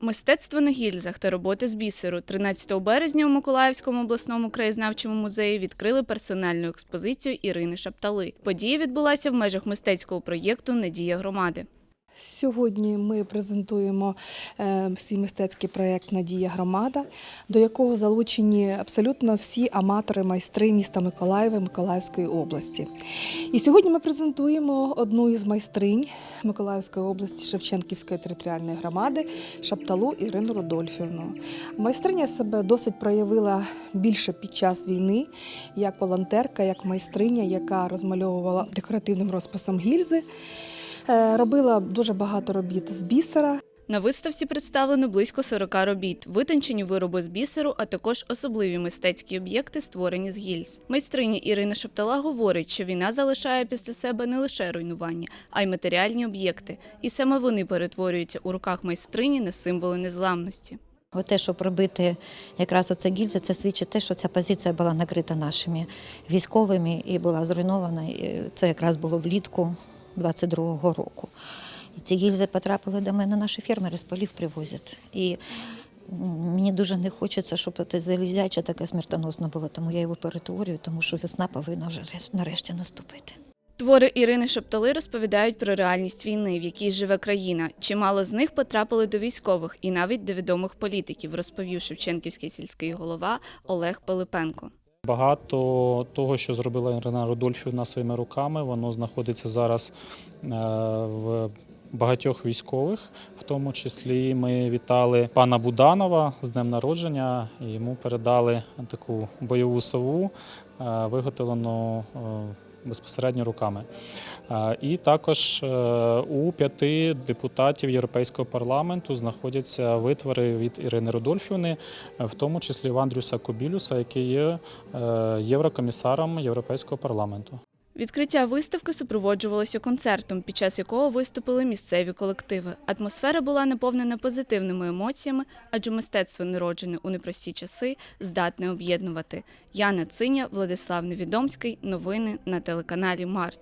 Мистецтво на гільзах та роботи з бісеру 13 березня у Миколаївському обласному краєзнавчому музеї відкрили персональну експозицію Ірини Шаптали. Подія відбулася в межах мистецького проєкту Надія громади. Сьогодні ми презентуємо е, свій мистецький проєкт Надія громада, до якого залучені абсолютно всі аматори, майстри міста Миколаєва, Миколаївської області. І сьогодні ми презентуємо одну із майстринь Миколаївської області Шевченківської територіальної громади Шапталу Ірину Рудольфівну. Майстриня себе досить проявила більше під час війни, як волонтерка, як майстриня, яка розмальовувала декоративним розписом гільзи. Е, Робила дуже багато робіт з бісера. На виставці представлено близько 40 робіт, витончені вироби з бісеру, а також особливі мистецькі об'єкти, створені з гільз. Майстриня Ірина Шептала говорить, що війна залишає після себе не лише руйнування, а й матеріальні об'єкти, і саме вони перетворюються у руках майстрині на символи незламності. Те, щоб робити якраз оце гільзи, це свідчить те, що ця позиція була накрита нашими військовими і була зруйнована. Це якраз було влітку 22-го року. І ці гільзи потрапили до мене, наші фермери з полів привозять. І мені дуже не хочеться, щоб це залізяче таке смертоносно було, тому я його перетворюю, тому що весна повинна вже нарешті наступити. Твори Ірини Шептали розповідають про реальність війни, в якій живе країна. Чимало з них потрапили до військових і навіть до відомих політиків, розповів Шевченківський сільський голова Олег Пилипенко. Багато того, що зробила Ірина Рудольфівна своїми руками, воно знаходиться зараз е, в багатьох військових. В тому числі ми вітали пана Буданова з днем народження. Йому передали таку бойову сову, е, виготовлену е, безпосередньо руками. Е, І також е, у п'яти депутатів Європейського парламенту знаходяться витвори від Ірини Рудольфівни, е, в тому числі в Андрюса Кобілюса, який є єврокомісаром Європейського парламенту. Відкриття виставки супроводжувалося концертом, під час якого виступили місцеві колективи. Атмосфера була наповнена позитивними емоціями, адже мистецтво, народжене у непрості часи, здатне об'єднувати. Яна Циня, Владислав Невідомський. Новини на телеканалі Март.